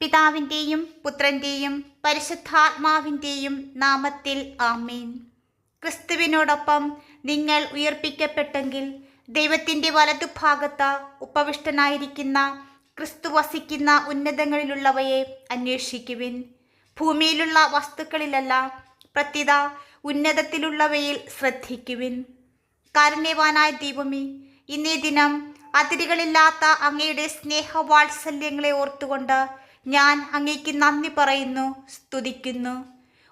പിതാവിന്റെയും പുത്രന്റെയും പരിശുദ്ധാത്മാവിന്റെയും നാമത്തിൽ ആമീൻ. ക്രിസ്തുവിനോടൊപ്പം നിങ്ങൾ ഉയർപ്പിക്കപ്പെട്ടെങ്കിൽ ദൈവത്തിന്റെ വലതുഭാഗത്ത് ഉപവിഷ്ടനായിരിക്കുന്ന ക്രിസ്തു വസിക്കുന്ന ഉന്നതങ്ങളിലുള്ളവയെ അന്വേഷിക്കുവിൻ. ഭൂമിയിലുള്ള വസ്തുക്കളിലല്ല പ്രത്യത ഉന്നതത്തിലുള്ളവയിൽ ശ്രദ്ധിക്കുവിൻ. കാരുണ്യവാനായ ദൈവമേ ഇന്നേ ദിനം അതിരുകളില്ലാത്ത അങ്ങയുടെ സ്നേഹവാത്സല്യങ്ങളെ ഓർത്തുകൊണ്ട് ഞാൻ അങ്ങേക്ക് നന്ദി പറയുന്നു സ്തുതിക്കുന്നു.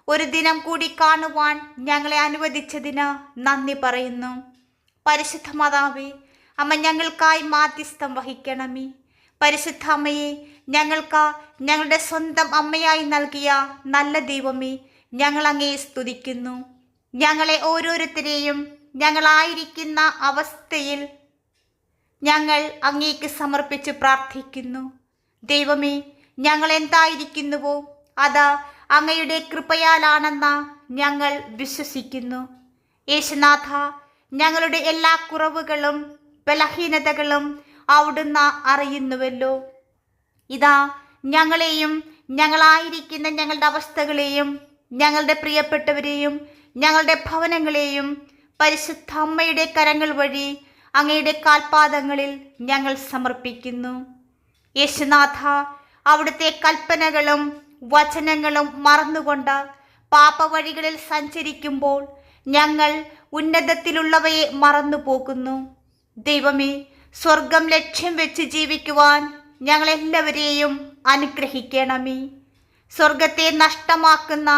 ഒരു ദിനം കൂടി കാണുവാൻ ഞങ്ങളെ അനുവദിച്ചതിന് നന്ദി പറയുന്നു. പരിശുദ്ധ മാതാവേ അമ്മ ഞങ്ങൾക്കായി മാധ്യസ്ഥം വഹിക്കണമേ. പരിശുദ്ധ അമ്മയെ ഞങ്ങൾക്ക് ഞങ്ങളുടെ സ്വന്തം അമ്മയായി നൽകിയ നല്ല ദൈവമേ ഞങ്ങൾ അങ്ങേ സ്തുതിക്കുന്നു. ഞങ്ങളെ ഓരോരുത്തരെയും ഞങ്ങളായിരിക്കുന്ന അവസ്ഥയിൽ ഞങ്ങൾ അങ്ങേക്ക് സമർപ്പിച്ച് പ്രാർത്ഥിക്കുന്നു. ദൈവമേ ഞങ്ങൾ എന്തായിരിക്കുന്നുവോ അത് അങ്ങയുടെ കൃപയാലാണെന്ന് ഞങ്ങൾ വിശ്വസിക്കുന്നു. യേശുനാഥ ഞങ്ങളുടെ എല്ലാ കുറവുകളും ബലഹീനതകളും അവിടുന്ന് അറിയുന്നുവല്ലോ. ഇതാ ഞങ്ങളെയും ഞങ്ങളായിരിക്കുന്ന ഞങ്ങളുടെ അവസ്ഥകളെയും ഞങ്ങളുടെ പ്രിയപ്പെട്ടവരെയും ഞങ്ങളുടെ ഭവനങ്ങളെയും പരിശുദ്ധ അമ്മയുടെ കരങ്ങൾ വഴി അങ്ങയുടെ കാൽപാദങ്ങളിൽ ഞങ്ങൾ സമർപ്പിക്കുന്നു. യേശുനാഥ അവിടുത്തെ കൽപ്പനകളും വചനങ്ങളും മറന്നുകൊണ്ട് പാപവഴികളിൽ സഞ്ചരിക്കുമ്പോൾ ഞങ്ങൾ ഉന്നതത്തിലുള്ളവയെ മറന്നു പോകുന്നു ദൈവമേ സ്വർഗം ലക്ഷ്യം വെച്ച് ജീവിക്കുവാൻ ഞങ്ങളെല്ലാവരെയും അനുഗ്രഹിക്കണമേ. സ്വർഗത്തെ നഷ്ടമാക്കുന്ന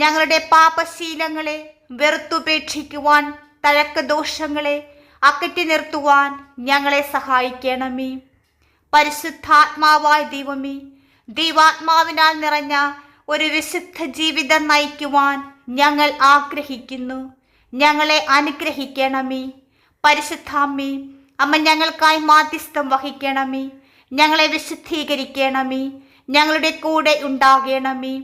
ഞങ്ങളുടെ പാപശീലങ്ങളെ വെറുത്തുപേക്ഷിക്കുവാൻ തഴക്കദോഷങ്ങളെ അകറ്റി നിർത്തുവാൻ ഞങ്ങളെ സഹായിക്കണമേ. പരിശുദ്ധാത്മാവായ ദൈവമേ ദൈവാത്മാവിനാൽ നിറഞ്ഞ ഒരു വിശുദ്ധ ജീവിതം നയിക്കുവാൻ ഞങ്ങൾ ആഗ്രഹിക്കുന്നു. ഞങ്ങളെ അനുഗ്രഹിക്കണമേ. പരിശുദ്ധാമ്മേ അമ്മ ഞങ്ങൾക്കായി മാധ്യസ്ഥം വഹിക്കണമേ. ഞങ്ങളെ വിശുദ്ധീകരിക്കണമേ. ഞങ്ങളുടെ കൂടെ ഉണ്ടാകണമേ.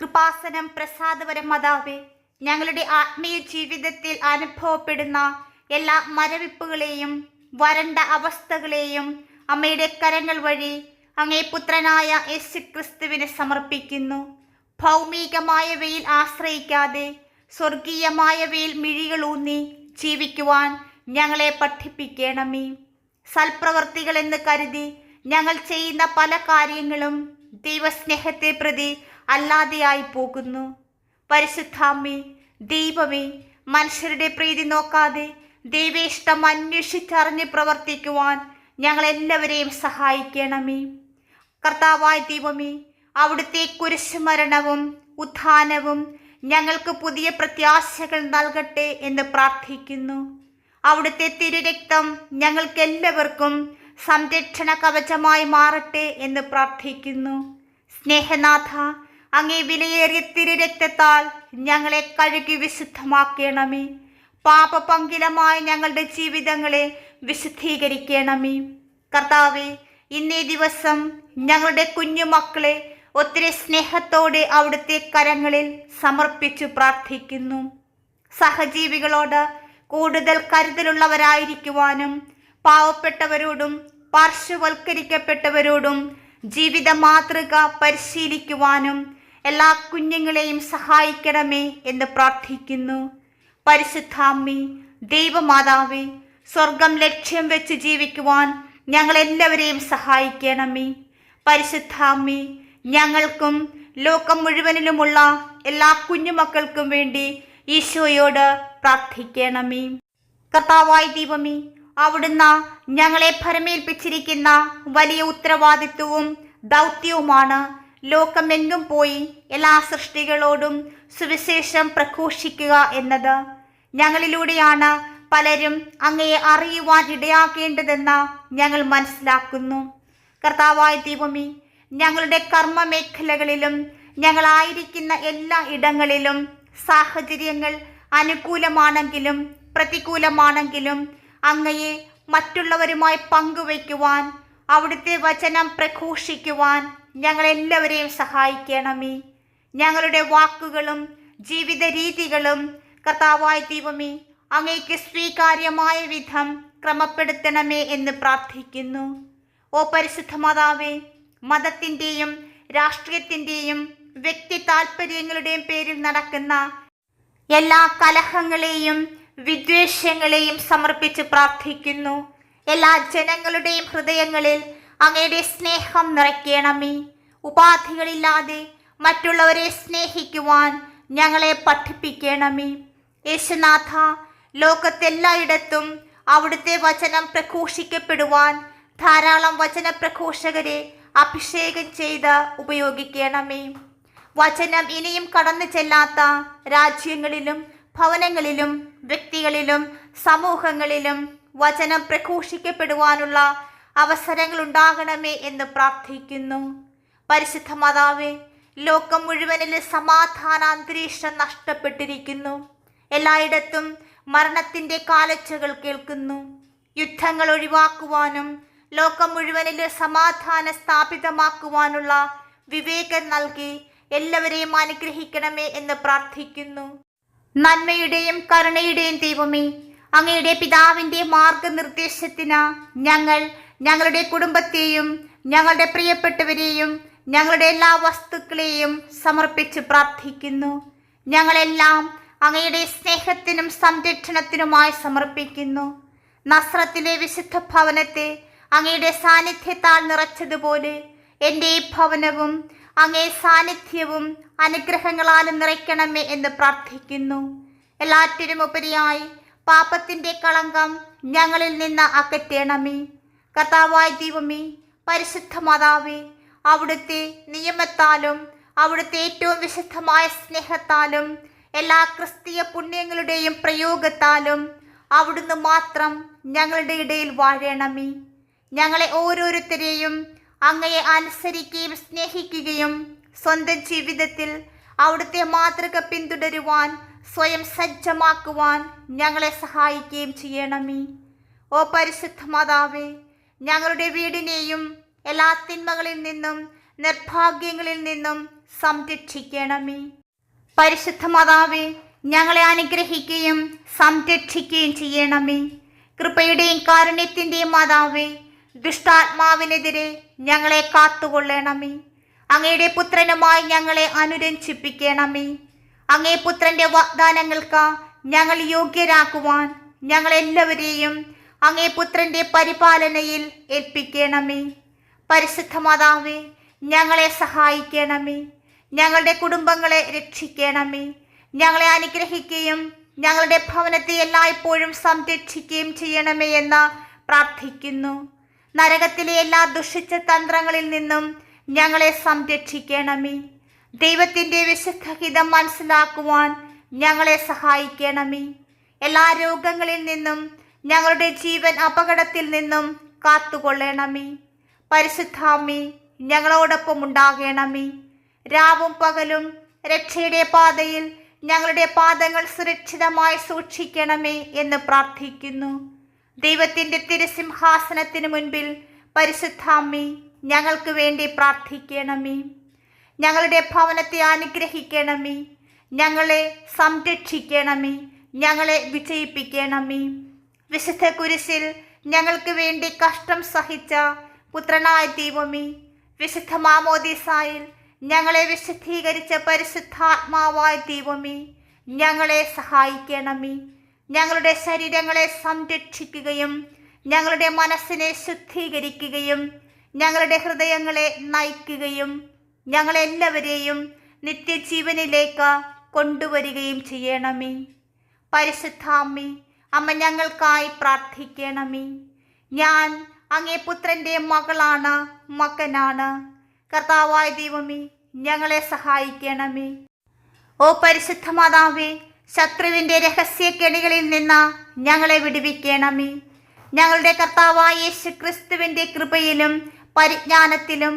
കൃപാസനം പ്രസാദപരം മതാവേ ഞങ്ങളുടെ ആത്മീയ ജീവിതത്തിൽ അനുഭവപ്പെടുന്ന എല്ലാ മരവിപ്പുകളെയും വരണ്ട അവസ്ഥകളെയും അമ്മയുടെ കരങ്ങൾ വഴി അങ്ങേ പുത്രനായ യേശു ക്രിസ്തുവിനെ സമർപ്പിക്കുന്നു ഭൗമികമായവയിൽ ആശ്രയിക്കാതെ സ്വർഗീയമായ സ്വർഗീയമായവയിൽ മിഴികളൂന്നി ജീവിക്കുവാൻ ഞങ്ങളെ പഠിപ്പിക്കണമേ. സൽപ്രവർത്തികൾ എന്ന് കരുതി ഞങ്ങൾ ചെയ്യുന്ന പല കാര്യങ്ങളും ദൈവസ്നേഹത്തെ പ്രതി അല്ലാതെയായി പോകുന്നു. പരിശുദ്ധാമ്മേ ദൈവമേ മനുഷ്യരുടെ പ്രീതി നോക്കാതെ ദൈവേഷ്ടം അന്വേഷിച്ചറിഞ്ഞ് പ്രവർത്തിക്കുവാൻ ഞങ്ങളെല്ലാവരെയും സഹായിക്കണമേ. കർത്താവായ ദൈവമേ അവിടുത്തെ കുരിശുമരണവും ഉത്ഥാനവും ഞങ്ങൾക്ക് പുതിയ പ്രത്യാശകൾ നൽകട്ടെ എന്ന് പ്രാർത്ഥിക്കുന്നു. അവിടുത്തെ തിരുരക്തം ഞങ്ങൾക്ക് എല്ലാവർക്കും സംരക്ഷണ കവചമായി മാറട്ടെ എന്ന് പ്രാർത്ഥിക്കുന്നു. സ്നേഹനാഥ അങ്ങേ വിലയേറിയ തിരുരക്തത്താൽ ഞങ്ങളെ കഴുകി വിശുദ്ധമാക്കണമേ. പാപപങ്കിലമായ ഞങ്ങളുടെ ജീവിതങ്ങളെ വിശുദ്ധീകരിക്കണമേ. കർത്താവെ ഇന്നേ ദിവസം ഞങ്ങളുടെ കുഞ്ഞുമക്കളെ ഒത്തിരി സ്നേഹത്തോടെ അവിടുത്തെ കരങ്ങളിൽ സമർപ്പിച്ചു പ്രാർത്ഥിക്കുന്നു. സഹജീവികളോട് കൂടുതൽ കരുതലുള്ളവരായിരിക്കുവാനും പാവപ്പെട്ടവരോടും പാർശ്വവൽക്കരിക്കപ്പെട്ടവരോടും ജീവിത മാതൃക പരിശീലിക്കുവാനും എല്ലാ കുഞ്ഞുങ്ങളെയും സഹായിക്കണമേ എന്ന് പ്രാർത്ഥിക്കുന്നു. പരിശുദ്ധാമ്മി ദൈവമാതാവേ സ്വർഗം ലക്ഷ്യം വെച്ച് ജീവിക്കുവാൻ ഞങ്ങൾ എല്ലാവരെയും സഹായിക്കണമേ. പരിശുദ്ധാമ്മി ഞങ്ങൾക്കും ലോകം മുഴുവനിലുമുള്ള എല്ലാ കുഞ്ഞുമക്കൾക്കും വേണ്ടി ഈശോയോട് പ്രാർത്ഥിക്കണമേ. കർത്താവായ ദൈവമേ അവിടുന്ന് ഞങ്ങളെ ഭരമേൽപ്പിച്ചിരിക്കുന്ന വലിയ ഉത്തരവാദിത്വവും ദൗത്യവുമാണ് ലോകമെങ്ങും പോയി എല്ലാ സൃഷ്ടികളോടും സുവിശേഷം പ്രഘോഷിക്കുക എന്നത്. ഞങ്ങളിലൂടെയാണ് പലരും അങ്ങയെ അറിയുവാൻ ഇടയാക്കേണ്ടതെന്ന് ഞങ്ങൾ മനസ്സിലാക്കുന്നു. കർത്താവായ ദൈവമേ ഞങ്ങളുടെ കർമ്മ മേഖലകളിലും ഞങ്ങളായിരിക്കുന്ന എല്ലാ ഇടങ്ങളിലും സാഹചര്യങ്ങൾ അനുകൂലമാണെങ്കിലും പ്രതികൂലമാണെങ്കിലും അങ്ങയെ മറ്റുള്ളവരുമായി പങ്കുവയ്ക്കുവാൻ അവിടുത്തെ വചനം പ്രഘോഷിക്കുവാൻ ഞങ്ങളെല്ലാവരെയും സഹായിക്കണമേ. ഞങ്ങളുടെ വാക്കുകളും ജീവിത രീതികളും കർത്താവായ ദൈവമേ അങ്ങേക്ക് സ്വീകാര്യമായ വിധം ക്രമപ്പെടുത്തണമേ എന്ന് പ്രാർത്ഥിക്കുന്നു. ഓ പരിശുദ്ധ മാതാവേ മതത്തിന്റെയും രാഷ്ട്രീയത്തിന്റെയും വ്യക്തി താല്പര്യങ്ങളുടെയും പേരിൽ നടക്കുന്ന എല്ലാ കലഹങ്ങളെയും വിദ്വേഷങ്ങളെയും സമർപ്പിച്ച് പ്രാർത്ഥിക്കുന്നു. എല്ലാ ജനങ്ങളുടെയും ഹൃദയങ്ങളിൽ അങ്ങയുടെ സ്നേഹം നിറയ്ക്കണമേ. ഉപാധികളില്ലാതെ മറ്റുള്ളവരെ സ്നേഹിക്കുവാൻ ഞങ്ങളെ പഠിപ്പിക്കണമേ. യേശുനാഥ ലോകത്തെല്ലായിടത്തും അവിടുത്തെ വചനം പ്രഘോഷിക്കപ്പെടുവാൻ ധാരാളം വചന പ്രഘോഷകരെ അഭിഷേകം ചെയ്ത് ഉപയോഗിക്കണമേ. വചനം ഇനിയും കടന്നു ചെല്ലാത്ത രാജ്യങ്ങളിലും ഭവനങ്ങളിലും വ്യക്തികളിലും സമൂഹങ്ങളിലും വചനം പ്രഘോഷിക്കപ്പെടുവാനുള്ള അവസരങ്ങൾ ഉണ്ടാകണമേ എന്ന് പ്രാർത്ഥിക്കുന്നു. പരിശുദ്ധ മാതാവേ ലോകം മുഴുവനിൽ സമാധാന അന്തരീക്ഷം നഷ്ടപ്പെട്ടിരിക്കുന്നു. എല്ലായിടത്തും മരണത്തിന്റെ കാലച്ചകൾ കേൾക്കുന്നു. യുദ്ധങ്ങൾ ഒഴിവാക്കുവാനും ലോകം മുഴുവനിൽ സമാധാനം സ്ഥാപിതമാക്കുവാനുള്ള വിവേകം നൽകി എല്ലാവരെയും അനുഗ്രഹിക്കണമേ എന്ന് പ്രാർത്ഥിക്കുന്നു. നന്മയുടെയും കരുണയുടെയും ദൈവമേ അങ്ങയുടെ പിതാവിന്റെ മാർഗനിർദ്ദേശത്തിന് ഞങ്ങൾ ഞങ്ങളുടെ കുടുംബത്തെയും ഞങ്ങളുടെ പ്രിയപ്പെട്ടവരെയും ഞങ്ങളുടെ എല്ലാ വസ്തുക്കളെയും സമർപ്പിച്ച് പ്രാർത്ഥിക്കുന്നു. ഞങ്ങളെല്ലാം അങ്ങയുടെ സ്നേഹത്തിനും സംരക്ഷണത്തിനുമായി സമർപ്പിക്കുന്നു. നസ്രത്തിലെ വിശുദ്ധ ഭവനത്തെ അങ്ങയുടെ സാന്നിധ്യത്താൽ നിറച്ചതുപോലെ എന്റെ ഈ ഭവനവും അങ്ങേ സാന്നിധ്യവും അനുഗ്രഹങ്ങളാൽ നിറയ്ക്കണമേ എന്ന് പ്രാർത്ഥിക്കുന്നു. എല്ലാറ്റിനും ഉപരിയായി പാപത്തിന്റെ കളങ്കം ഞങ്ങളിൽ നിന്ന് അകറ്റണമേ. കർത്താവായ ദൈവമേ പരിശുദ്ധ മാതാവേ അവിടുത്തെ നിയമത്താലും അവിടുത്തെ ഏറ്റവും വിശുദ്ധമായ സ്നേഹത്താലും എല്ലാ ക്രിസ്തീയ പുണ്യങ്ങളുടെയും പ്രയോഗത്താലും അവിടുന്ന് മാത്രം ഞങ്ങളുടെ ഇടയിൽ വാഴണമേ. ഞങ്ങളെ ഓരോരുത്തരെയും അങ്ങയെ അനുസരിക്കുകയും സ്നേഹിക്കുകയും സ്വന്തം ജീവിതത്തിൽ അവിടുത്തെ മാതൃക പിന്തുടരുവാൻ സ്വയം സജ്ജമാക്കുവാൻ ഞങ്ങളെ സഹായിക്കുകയും ചെയ്യണമേ. ഓ പരിശുദ്ധ മാതാവേ ഞങ്ങളുടെ വീടിനെയും എല്ലാ തിന്മകളിൽ നിന്നും നിർഭാഗ്യങ്ങളിൽ നിന്നും സംരക്ഷിക്കണമേ. പരിശുദ്ധ മാതാവേ ഞങ്ങളെ അനുഗ്രഹിക്കുകയും സംരക്ഷിക്കുകയും ചെയ്യണമേ. കൃപയുടെയും കാരുണ്യത്തിന്റെയും മാതാവേ ദുഷ്ടാത്മാവിനെതിരെ ഞങ്ങളെ കാത്തുകൊള്ളണമേ. അങ്ങയുടെ പുത്രനുമായി ഞങ്ങളെ അനുരഞ്ജിപ്പിക്കണമേ. അങ്ങേ പുത്രന്റെ വാഗ്ദാനങ്ങൾക്ക് ഞങ്ങൾ യോഗ്യരാക്കുവാൻ ഞങ്ങളെല്ലാവരെയും അങ്ങേ പുത്രന്റെ പരിപാലനയിൽ ഏൽപ്പിക്കണമേ. പരിശുദ്ധ മാതാവേ ഞങ്ങളെ സഹായിക്കണമേ. ഞങ്ങളുടെ കുടുംബങ്ങളെ രക്ഷിക്കണമേ. ഞങ്ങളെ അനുഗ്രഹിക്കുകയും ഞങ്ങളുടെ ഭവനത്തെ എല്ലായ്പ്പോഴും സംരക്ഷിക്കുകയും ചെയ്യണമേ എന്ന് പ്രാർത്ഥിക്കുന്നു. നരകത്തിലെ എല്ലാ ദുഷിച്ച തന്ത്രങ്ങളിൽ നിന്നും ഞങ്ങളെ സംരക്ഷിക്കണമേ. ദൈവത്തിന്റെ വിശുദ്ധ ഹിതം മനസ്സിലാക്കുവാൻ ഞങ്ങളെ സഹായിക്കണമേ. എല്ലാ രോഗങ്ങളിൽ നിന്നും ഞങ്ങളുടെ ജീവൻ അപകടത്തിൽ നിന്നും കാത്തുകൊള്ളണമേ. പരിശുദ്ധാമി ഞങ്ങളോടൊപ്പം ഉണ്ടാകണമേ. രാവും പകലും രക്ഷയുടെ പാതയിൽ ഞങ്ങളുടെ പാദങ്ങൾ സുരക്ഷിതമായി സൂക്ഷിക്കണമേ എന്ന് പ്രാർത്ഥിക്കുന്നു. ദൈവത്തിന്റെ തിരുസിംഹാസനത്തിന് മുൻപിൽ പരിശുദ്ധാമ്മി ഞങ്ങൾക്ക് വേണ്ടി പ്രാർത്ഥിക്കണമേ. ഞങ്ങളുടെ ഭവനത്തെ അനുഗ്രഹിക്കണമേ. ഞങ്ങളെ സംരക്ഷിക്കണമേ. ഞങ്ങളെ വിജയിപ്പിക്കണമേ. വിശുദ്ധ കുരിശിൽ ഞങ്ങൾക്ക് വേണ്ടി കഷ്ടം സഹിച്ച പുത്രനായ ദൈവമേ വിശുദ്ധ മാമോദീസായിൽ ഞങ്ങളെ വിശുദ്ധീകരിച്ച പരിശുദ്ധാത്മാവായ ദൈവമേ ഞങ്ങളെ സഹായിക്കണമേ. ഞങ്ങളുടെ ശരീരങ്ങളെ സംരക്ഷിക്കുകയും ഞങ്ങളുടെ മനസ്സിനെ ശുദ്ധീകരിക്കുകയും ഞങ്ങളുടെ ഹൃദയങ്ങളെ നയിക്കുകയും ഞങ്ങളെല്ലാവരെയും നിത്യജീവനിലേക്ക് കൊണ്ടുവരികയും ചെയ്യണമേ. പരിശുദ്ധാമ്മി അമ്മ ഞങ്ങൾക്കായി പ്രാർത്ഥിക്കണമേ. ഞാൻ അങ്ങേ പുത്രന്റെ മകളാണ് മകനാണ്. കർത്താവായ ദൈവമേ ഞങ്ങളെ സഹായിക്കണമേ. ഓ പരിശുദ്ധ മാതാവേ ശത്രുവിന്റെ രഹസ്യ കെണികളിൽ നിന്ന് ഞങ്ങളെ വിടുവിക്കണമേ. ഞങ്ങളുടെ കർത്താവായ യേശു ക്രിസ്തുവിന്റെ കൃപയിലും പരിജ്ഞാനത്തിലും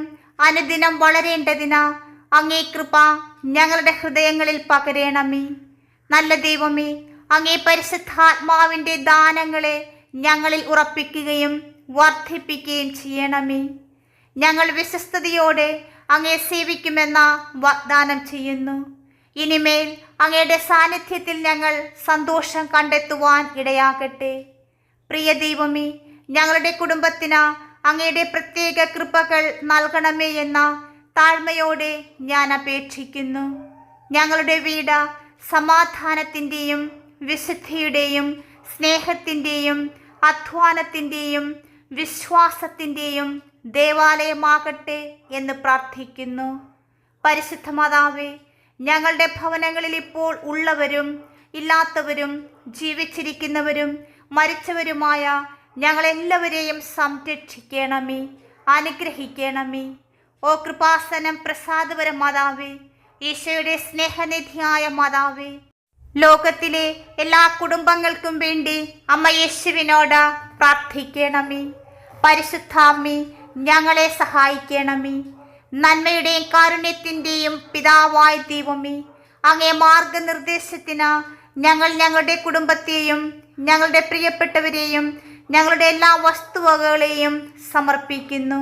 അനുദിനം വളരേണ്ടതിന് അങ്ങേ കൃപ ഞങ്ങളുടെ ഹൃദയങ്ങളിൽ പകരണമേ. നല്ല ദൈവമേ അങ്ങേ പരിശുദ്ധാത്മാവിന്റെ ദാനങ്ങളെ ഞങ്ങളിൽ ഉറപ്പിക്കുകയും വർദ്ധിപ്പിക്കുകയും ചെയ്യണമേ. ഞങ്ങൾ വിശ്വസ്തയോടെ അങ്ങയെ സേവിക്കുമെന്ന വാഗ്ദാനം ചെയ്യുന്നു. ഇനിമേൽ അങ്ങയുടെ സാന്നിധ്യത്തിൽ ഞങ്ങൾ സന്തോഷം കണ്ടെത്തുവാൻ ഇടയാകട്ടെ. പ്രിയ ദൈവമേ ഞങ്ങളുടെ കുടുംബത്തിന് അങ്ങയുടെ പ്രത്യേക കൃപകൾ നൽകണമേ എന്ന താഴ്മയോടെ ഞാൻ അപേക്ഷിക്കുന്നു. ഞങ്ങളുടെ വീട് സമാധാനത്തിന്റെയും വിശുദ്ധിയുടെയും സ്നേഹത്തിന്റെയും അധ്വാനത്തിന്റെയും വിശ്വാസത്തിന്റെയും ദേവാലയമാകട്ടെ എന്ന് പ്രാർത്ഥിക്കുന്നു. പരിശുദ്ധ മാതാവേ ഞങ്ങളുടെ ഭവനങ്ങളിൽ ഇപ്പോൾ ഉള്ളവരും ഇല്ലാത്തവരും ജീവിച്ചിരിക്കുന്നവരും മരിച്ചവരുമായ ഞങ്ങളെല്ലാവരെയും സംരക്ഷിക്കണമേ അനുഗ്രഹിക്കണമേ. ഓ കൃപാസനം പ്രസാദപര മാതാവേ ഈശോയുടെ സ്നേഹനിധിയായ മാതാവേ ലോകത്തിലെ എല്ലാ കുടുംബങ്ങൾക്കും വേണ്ടി അമ്മ യേശുവിനോട് പ്രാർത്ഥിക്കണമേ. പരിശുദ്ധാമ്മി ഞങ്ങളെ സഹായിക്കണമേ. നന്മയുടെയും കാരുണ്യത്തിന്റെയും പിതാവായ ദൈവമേ അങ്ങേ മാർഗനിർദ്ദേശത്തിന് ഞങ്ങൾ ഞങ്ങളുടെ കുടുംബത്തെയും ഞങ്ങളുടെ പ്രിയപ്പെട്ടവരെയും ഞങ്ങളുടെ എല്ലാ വസ്തുവകകളെയും സമർപ്പിക്കുന്നു.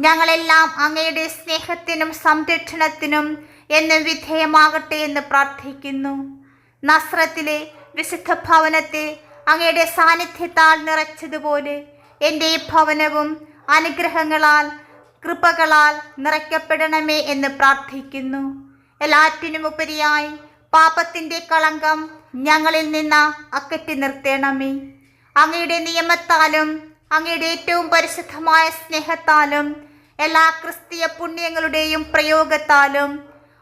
ഞങ്ങളെല്ലാം അങ്ങയുടെ സ്നേഹത്തിനും സംരക്ഷണത്തിനും എന്നും വിധേയമാകട്ടെ എന്ന് പ്രാർത്ഥിക്കുന്നു. നസ്രത്തിലെ വിശുദ്ധ ഭവനത്തെ അങ്ങയുടെ സാന്നിധ്യത്താൽ നിറച്ചതുപോലെ എന്റെ ഭവനവും അനുഗ്രഹങ്ങളാൽ കൃപകളാൽ നിറയ്ക്കപ്പെടണമേ എന്ന് പ്രാർത്ഥിക്കുന്നു. എല്ലാറ്റിനുമുപരിയായി പാപത്തിന്റെ കളങ്കം ഞങ്ങളിൽ നിന്ന് അക്കറ്റി നിർത്തേണമേ. അങ്ങയുടെ നിയമത്താലും അങ്ങയുടെ ഏറ്റവും പരിശുദ്ധമായ സ്നേഹത്താലും എല്ലാ ക്രിസ്തീയ പുണ്യങ്ങളുടെയും പ്രയോഗത്താലും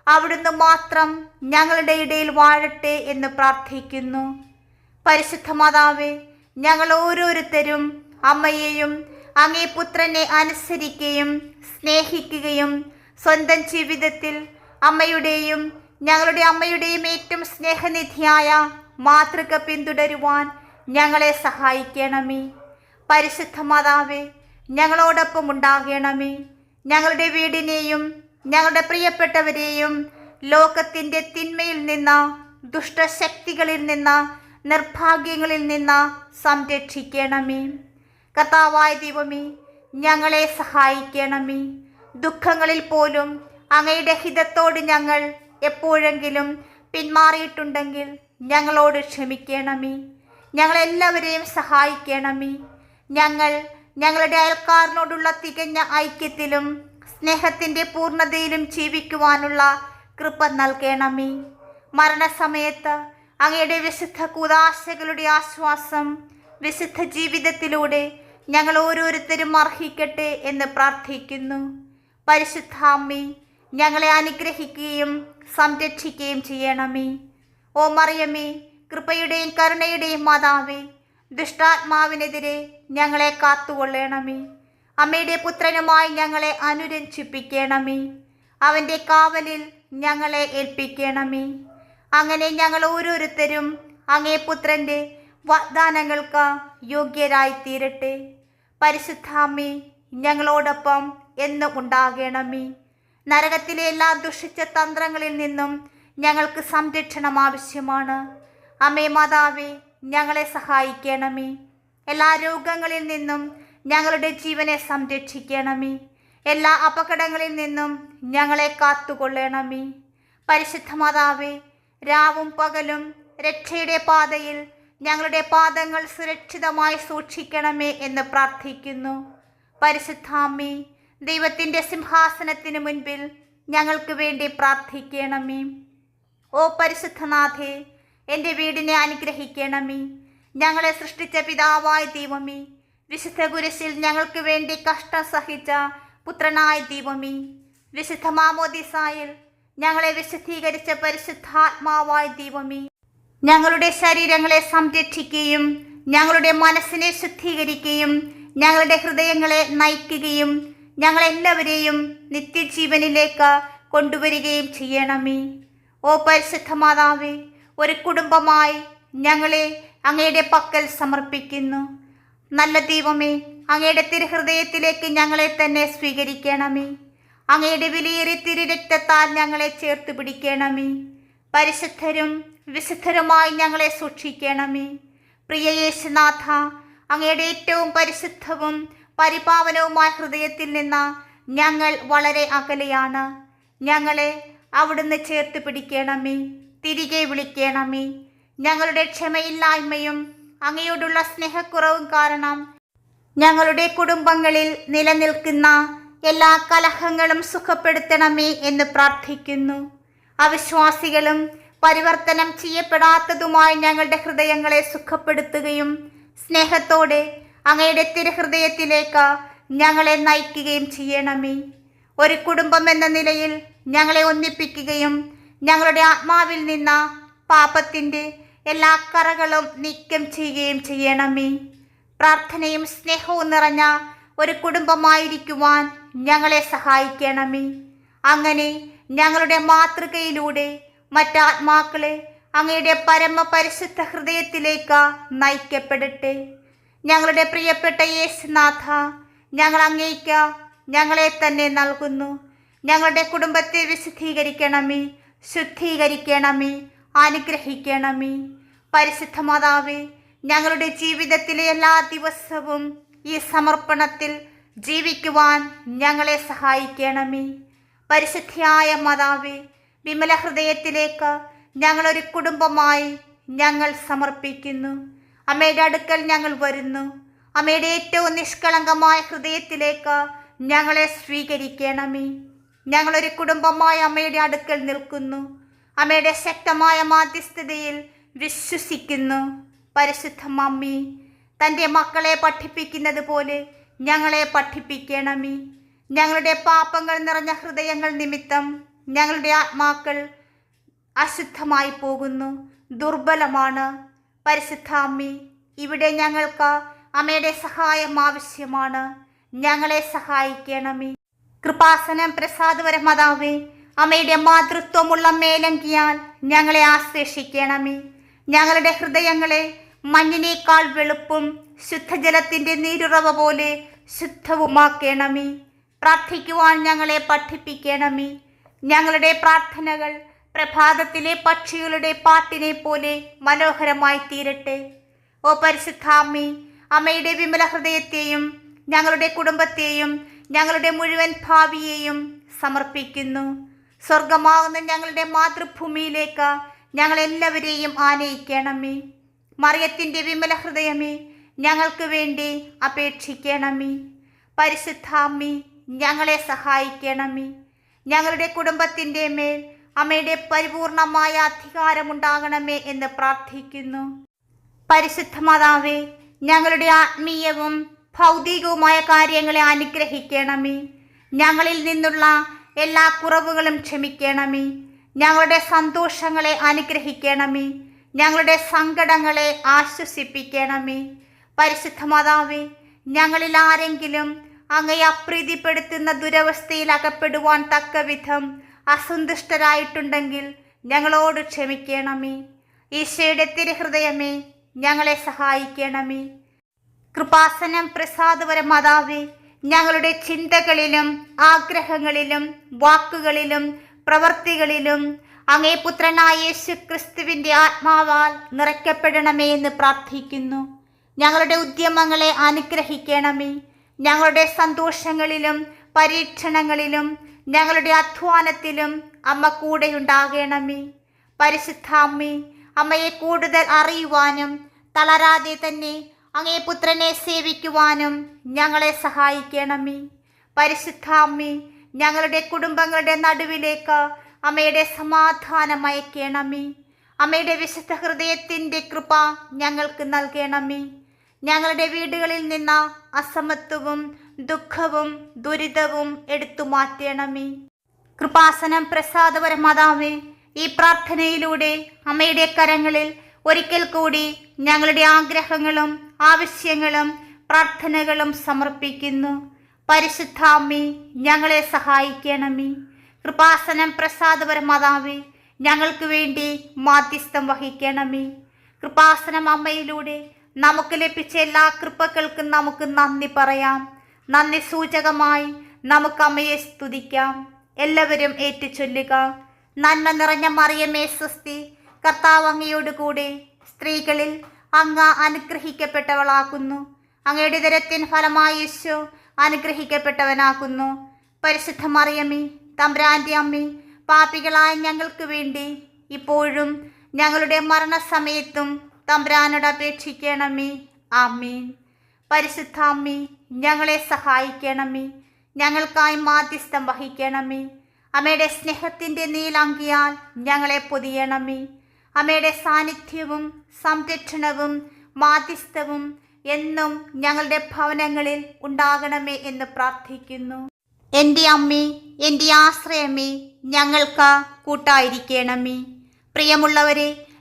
അവിടുന്ന് മാത്രം ഞങ്ങളുടെ ഇടയിൽ വാഴട്ടെ എന്ന് പ്രാർത്ഥിക്കുന്നു. പരിശുദ്ധ മാതാവേ ഞങ്ങൾ ഓരോരുത്തരും അമ്മയെയും അങ്ങേ പുത്രനെ അനുസരിക്കുകയും സ്നേഹിക്കുകയും സ്വന്തം ജീവിതത്തിൽ അമ്മയുടെയും ഞങ്ങളുടെ അമ്മയുടെയും ഏറ്റവും സ്നേഹനിധിയായ മാതൃക പിന്തുടരുവാൻ ഞങ്ങളെ സഹായിക്കണമേ. പരിശുദ്ധ മാതാവേ ഞങ്ങളോടൊപ്പം ഉണ്ടാകണമേ. ഞങ്ങളുടെ വീടിനെയും ഞങ്ങളുടെ പ്രിയപ്പെട്ടവരെയും ലോകത്തിന്റെ തിന്മയിൽ നിന്ന് ദുഷ്ടശക്തികളിൽ നിന്ന് നിർഭാഗ്യങ്ങളിൽ നിന്ന് സംരക്ഷിക്കണമേ. കർത്താവായ ദൈവമേ ഞങ്ങളെ സഹായിക്കണമേ. ദുഃഖങ്ങളിൽ പോലും അങ്ങയുടെ ഹിതത്തോട് ഞങ്ങൾ എപ്പോഴെങ്കിലും പിന്മാറിയിട്ടുണ്ടെങ്കിൽ ഞങ്ങളോട് ക്ഷമിക്കണമേ. ഞങ്ങളെല്ലാവരെയും സഹായിക്കണമേ. ഞങ്ങൾ ഞങ്ങളുടെ അയൽക്കാരനോടുള്ള തികഞ്ഞ ഐക്യത്തിലും സ്നേഹത്തിന്റെ പൂർണതയിലും ജീവിക്കുവാനുള്ള കൃപ നൽകണമേ. മരണസമയത്ത് അങ്ങയുടെ വിശുദ്ധ കൂതാശകളുടെ ആശ്വാസം വിശുദ്ധ ജീവിതത്തിലൂടെ ഞങ്ങൾ ഓരോരുത്തരും അർഹിക്കട്ടെ എന്ന് പ്രാർത്ഥിക്കുന്നു. പരിശുദ്ധാമ്മി ഞങ്ങളെ അനുഗ്രഹിക്കുകയും സംരക്ഷിക്കുകയും ചെയ്യണമേ. ഓ മറിയമേ കൃപയുടെയും കരുണയുടെയും മാതാവേ ദുഷ്ടാത്മാവിനെതിരെ ഞങ്ങളെ കാത്തുകൊള്ളണമേ. അമ്മയുടെ പുത്രനുമായി ഞങ്ങളെ അനുരഞ്ജിപ്പിക്കണമേ. അവന്റെ കാവലിൽ ഞങ്ങളെ ഏൽപ്പിക്കണമേ. അങ്ങനെ ഞങ്ങൾ ഓരോരുത്തരും അങ്ങേ പുത്രന്റെ വാഗ്ദാനങ്ങൾക്ക് യോഗ്യരായി തീരട്ടെ പരിശുദ്ധാമ്മേ ഞങ്ങളോടൊപ്പം എന്നും ഉണ്ടാകണമേ. നരകത്തിലെ എല്ലാ ദുഷിച്ച തന്ത്രങ്ങളിൽ നിന്നും ഞങ്ങൾക്ക് സംരക്ഷണം ആവശ്യമാണ്. അമ്മേ മാതാവേ ഞങ്ങളെ സഹായിക്കണമേ. എല്ലാ രോഗങ്ങളിൽ നിന്നും ഞങ്ങളുടെ ജീവനെ സംരക്ഷിക്കണമേ. എല്ലാ അപകടങ്ങളിൽ നിന്നും ഞങ്ങളെ കാത്തുകൊള്ളണമേ. പരിശുദ്ധ മാതാവേ രാവും പകലും രക്ഷയുടെ പാതയിൽ ഞങ്ങളുടെ പാദങ്ങൾ സുരക്ഷിതമായി സൂക്ഷിക്കണമേ എന്ന് പ്രാർത്ഥിക്കുന്നു. പരിശുദ്ധാമി ദൈവത്തിന്റെ സിംഹാസനത്തിന് മുൻപിൽ ഞങ്ങൾക്ക് വേണ്ടി പ്രാർത്ഥിക്കണമേ. ഓ പരിശുദ്ധനാഥേ എന്റെ വീടിനെ അനുഗ്രഹിക്കണമേ. ഞങ്ങളെ സൃഷ്ടിച്ച പിതാവായ ദൈവമേ വിശുദ്ധ കുരിശിൽ ഞങ്ങൾക്ക് വേണ്ടി കഷ്ടം സഹിച്ച പുത്രനായ ദൈവമേ വിശുദ്ധ മാമോദിസായിൽ ഞങ്ങളെ വിശുദ്ധീകരിച്ച പരിശുദ്ധാത്മാവായ ദൈവമേ. ഞങ്ങളുടെ ശരീരങ്ങളെ സംരക്ഷിക്കുകയും ഞങ്ങളുടെ മനസ്സിനെ ശുദ്ധീകരിക്കുകയും ഞങ്ങളുടെ ഹൃദയങ്ങളെ നയിക്കുകയും ഞങ്ങളെല്ലാവരെയും നിത്യജീവനിലേക്ക് കൊണ്ടുവരികയും ചെയ്യണമേ. ഓ പരിശുദ്ധ ഒരു കുടുംബമായി ഞങ്ങളെ അങ്ങയുടെ പക്കൽ സമർപ്പിക്കുന്നു. നല്ല ദൈവമേ അങ്ങയുടെ തിരുഹൃദയത്തിലേക്ക് ഞങ്ങളെ തന്നെ സ്വീകരിക്കണമേ. അങ്ങയുടെ വിലയേറിയ തിരുരക്തത്താൽ ഞങ്ങളെ ചേർത്ത് പിടിക്കണമേ. പരിശുദ്ധരും വിശുദ്ധരുമായി ഞങ്ങളെ സൂക്ഷിക്കണമേ. പ്രിയ യേശുനാഥ അങ്ങയുടെ ഏറ്റവും പരിശുദ്ധവും പരിപാവനവുമായ ഹൃദയത്തിൽ നിന്ന് ഞങ്ങൾ വളരെ അകലെയാണ്. ഞങ്ങളെ അവിടുന്ന് ചേർത്ത് പിടിക്കണമേ തിരികെ വിളിക്കണമേ. ഞങ്ങളുടെ ക്ഷമയില്ലായ്മയും അങ്ങയോടുള്ള സ്നേഹക്കുറവും കാരണം ഞങ്ങളുടെ കുടുംബങ്ങളിൽ നിലനിൽക്കുന്ന എല്ലാ കലഹങ്ങളും സുഖപ്പെടുത്തണമേ എന്ന് പ്രാർത്ഥിക്കുന്നു. അവിശ്വാസികളും പരിവർത്തനം ചെയ്യപ്പെടാത്തതുമായ ഞങ്ങളുടെ ഹൃദയങ്ങളെ സുഖപ്പെടുത്തുകയും സ്നേഹത്തോടെ അങ്ങയുടെ തിരുഹൃദയത്തിലേക്ക് ഞങ്ങളെ നയിക്കുകയും ചെയ്യണമേ. ഒരു കുടുംബം എന്ന നിലയിൽ ഞങ്ങളെ ഒന്നിപ്പിക്കുകയും ഞങ്ങളുടെ ആത്മാവിൽ നിന്ന പാപത്തിന്റെ എല്ലാ കറകളും നീക്കം ചെയ്യുകയും ചെയ്യണമേ. പ്രാർത്ഥനയും സ്നേഹവും നിറഞ്ഞ ഒരു കുടുംബമായിരിക്കുവാൻ ഞങ്ങളെ സഹായിക്കണമേ. അങ്ങനെ ഞങ്ങളുടെ മാതൃകയിലൂടെ മറ്റാത്മാക്കളെ അങ്ങയുടെ പരമപരിശുദ്ധ ഹൃദയത്തിലേക്ക് നയിക്കപ്പെടട്ടെ. ഞങ്ങളുടെ പ്രിയപ്പെട്ട യേശുനാഥ ഞങ്ങൾ അങ്ങേക്ക് ഞങ്ങളെ തന്നെ നൽകുന്നു. ഞങ്ങളുടെ കുടുംബത്തെ വിശുദ്ധീകരിക്കണമേ ശുദ്ധീകരിക്കണമേ അനുഗ്രഹിക്കണമേ. പരിശുദ്ധ മാതാവേ ഞങ്ങളുടെ ജീവിതത്തിലെ എല്ലാ ദിവസവും ഈ സമർപ്പണത്തിൽ ജീവിക്കുവാൻ ഞങ്ങളെ സഹായിക്കണമേ. പരിശുദ്ധിയായ മാതാവേ വിമല ഹൃദയത്തിലേക്ക് ഞങ്ങളൊരു കുടുംബമായി ഞങ്ങൾ സമർപ്പിക്കുന്നു. അമ്മയുടെ അടുക്കൽ ഞങ്ങൾ വരുന്നു. അമ്മയുടെ ഏറ്റവും നിഷ്കളങ്കമായ ഹൃദയത്തിലേക്ക് ഞങ്ങളെ സ്വീകരിക്കണമേ. ഞങ്ങളൊരു കുടുംബമായി അമ്മയുടെ അടുക്കൽ നിൽക്കുന്നു. അമ്മയുടെ ശക്തമായ മാധ്യസ്ഥതയിൽ വിശ്വസിക്കുന്നു. പരിശുദ്ധ മമ്മി തന്റെ മക്കളെ പഠിപ്പിക്കുന്നത് പോലെ ഞങ്ങളെ പഠിപ്പിക്കണമേ. ഞങ്ങളുടെ പാപങ്ങൾ നിറഞ്ഞ ഹൃദയങ്ങൾ നിമിത്തം ഞങ്ങളുടെ ആത്മാക്കൾ അശുദ്ധമായി പോകുന്നു. ദുർബലമാണ്. പരിശുദ്ധ അമ്മി ഇവിടെ ഞങ്ങൾക്ക് അമ്മയുടെ സഹായം ആവശ്യമാണ്. ഞങ്ങളെ സഹായിക്കണമേ. കൃപാസനം പ്രസാദവര മാതാവേ അമ്മയുടെ മാതൃത്വമുള്ള മേലങ്കിയാൽ ഞങ്ങളെ ആശ്ലേഷിക്കണമേ. ഞങ്ങളുടെ ഹൃദയങ്ങളെ മഞ്ഞിനേക്കാൾ വെളുപ്പും ശുദ്ധജലത്തിന്റെ നീരുറവ പോലെ ശുദ്ധവുമാക്കണമേ. പ്രാർത്ഥിക്കുവാൻ ഞങ്ങളെ പഠിപ്പിക്കണമേ. ഞങ്ങളുടെ പ്രാർത്ഥനകൾ പ്രഭാതത്തിലെ പക്ഷികളുടെ പാട്ടിനെ പോലെ മനോഹരമായി തീരട്ടെ. ഓ പരിശുദ്ധാമ്മി അമ്മയുടെ വിമല ഹൃദയത്തെയും ഞങ്ങളുടെ കുടുംബത്തെയും ഞങ്ങളുടെ മുഴുവൻ ഭാവിയെയും സമർപ്പിക്കുന്നു. സ്വർഗമാകുന്ന ഞങ്ങളുടെ മാതൃഭൂമിയിലേക്ക് ഞങ്ങളെല്ലാവരെയും ആനയിക്കണമേ. മറിയത്തിന്റെ വിമല ഹൃദയമേ ഞങ്ങൾക്ക് വേണ്ടി അപേക്ഷിക്കണമേ. പരിശുദ്ധാമ്മി ഞങ്ങളെ സഹായിക്കണമേ. ഞങ്ങളുടെ കുടുംബത്തിന്റെ മേൽ അമ്മയുടെ പരിപൂർണമായ അധികാരമുണ്ടാകണമേ എന്ന് പ്രാർത്ഥിക്കുന്നു. പരിശുദ്ധ മാതാവേ ഞങ്ങളുടെ ആത്മീയവും ഭൗതികവുമായ കാര്യങ്ങളെ അനുഗ്രഹിക്കണമേ. ഞങ്ങളിൽ നിന്നുള്ള എല്ലാ കുറവുകളും ക്ഷമിക്കണമേ. ഞങ്ങളുടെ സന്തോഷങ്ങളെ അനുഗ്രഹിക്കണമേ. ഞങ്ങളുടെ സങ്കടങ്ങളെ ആശ്വസിപ്പിക്കണമേ. പരിശുദ്ധ മാതാവേ ഞങ്ങളിൽ ആരെങ്കിലും അങ്ങയെ അപ്രീതിപ്പെടുത്തുന്ന ദുരവസ്ഥയിൽ അകപ്പെടുവാൻ തക്ക വിധം അസന്തുഷ്ടരായിട്ടുണ്ടെങ്കിൽ ഞങ്ങളോട് ക്ഷമിക്കണമേ. ഈശോയുടെ തിരുഹൃദയമേ ഞങ്ങളെ സഹായിക്കണമേ. കൃപാസനം പ്രസാദപര മാതാവേ ഞങ്ങളുടെ ചിന്തകളിലും ആഗ്രഹങ്ങളിലും വാക്കുകളിലും പ്രവൃത്തികളിലും അങ്ങേ പുത്രനായ യേശു ക്രിസ്തുവിന്റെ ആത്മാവാൽ നിറയ്ക്കപ്പെടണമേ എന്ന് പ്രാർത്ഥിക്കുന്നു. ഞങ്ങളുടെ ഉദ്യമങ്ങളെ അനുഗ്രഹിക്കണമേ. ഞങ്ങളുടെ സന്തോഷങ്ങളിലും പരീക്ഷണങ്ങളിലും ഞങ്ങളുടെ അധ്വാനത്തിലും അമ്മ കൂടെയുണ്ടാകണമേ. പരിശുദ്ധ അമ്മേ അമ്മയെ കൂടുതൽ അറിയുവാനും തളരാതെ തന്നെ അങ്ങേ പുത്രനെ സേവിക്കുവാനും ഞങ്ങളെ സഹായിക്കണമേ. പരിശുദ്ധ അമ്മേ ഞങ്ങളുടെ കുടുംബങ്ങളുടെ നടുവിലേക്ക് അമ്മയുടെ സമാധാനം അയക്കണമേ. അമ്മയുടെ വിശുദ്ധ ഹൃദയത്തിന്റെ കൃപ ഞങ്ങൾക്ക് നൽകണമേ. ഞങ്ങളുടെ വീടുകളിൽ നിന്ന് അസമത്വവും ദുഃഖവും ദുരിതവും എടുത്തു മാറ്റണമേ. കൃപാസനം പ്രസാദപരമാതാവേ ഈ പ്രാർത്ഥനയിലൂടെ അമ്മയുടെ കരങ്ങളിൽ ഒരിക്കൽ കൂടി ഞങ്ങളുടെ ആഗ്രഹങ്ങളും ആവശ്യങ്ങളും പ്രാർത്ഥനകളും സമർപ്പിക്കുന്നു. പരിശുദ്ധാമ്മി ഞങ്ങളെ സഹായിക്കണമേ. കൃപാസനം പ്രസാദപരമാതാവേ ഞങ്ങൾക്ക് വേണ്ടി മാധ്യസ്ഥം വഹിക്കണമേ. കൃപാസനം അമ്മയിലൂടെ നമുക്ക് ലഭിച്ച എല്ലാ കൃപകൾക്കും നമുക്ക് നന്ദി പറയാം. നന്ദി സൂചകമായി നമുക്ക് അമ്മയെ സ്തുതിക്കാം. എല്ലാവരും ഏറ്റുചൊല്ലുക. നന്മ നിറഞ്ഞ മറിയമേ സ്വസ്തി. കർത്താവ് അങ്ങയോട് കൂടെ സ്ത്രീകളിൽ അങ്ങ അനുഗ്രഹിക്കപ്പെട്ടവളാക്കുന്നു അങ്ങയുടെ ദരത്തിൻ ഫലമായി യേശു അനുഗ്രഹിക്കപ്പെട്ടവനാക്കുന്നു പരിശുദ്ധ മറിയമ്മേ തമ്പ്രാന്റെ അമ്മേ പാപികളായ ഞങ്ങൾക്ക് വേണ്ടി ഇപ്പോഴും ഞങ്ങളുടെ മരണസമയത്തും തമ്പ്രാനോട് അപേക്ഷിക്കണമേ ആമീൻ. പരിശുദ്ധാമ്മി ഞങ്ങളെ സഹായിക്കണമേ. ഞങ്ങൾക്കായി മാധ്യസ്ഥം വഹിക്കണമേ. അമ്മയുടെ സ്നേഹത്തിന്റെ നീലാങ്കിയാൽ ഞങ്ങളെ പൊതിയണമേ. അമ്മയുടെ സാന്നിധ്യവും സംരക്ഷണവും മാധ്യസ്ഥവും എന്നും ഞങ്ങളുടെ ഭവനങ്ങളിൽ ഉണ്ടാകണമേ എന്ന് പ്രാർത്ഥിക്കുന്നു. എന്റെ അമ്മേ എന്റെ ആശ്രയമേ ഞങ്ങൾക്ക് കൂട്ടായിരിക്കണമേ. പ്രിയമുള്ളവരെ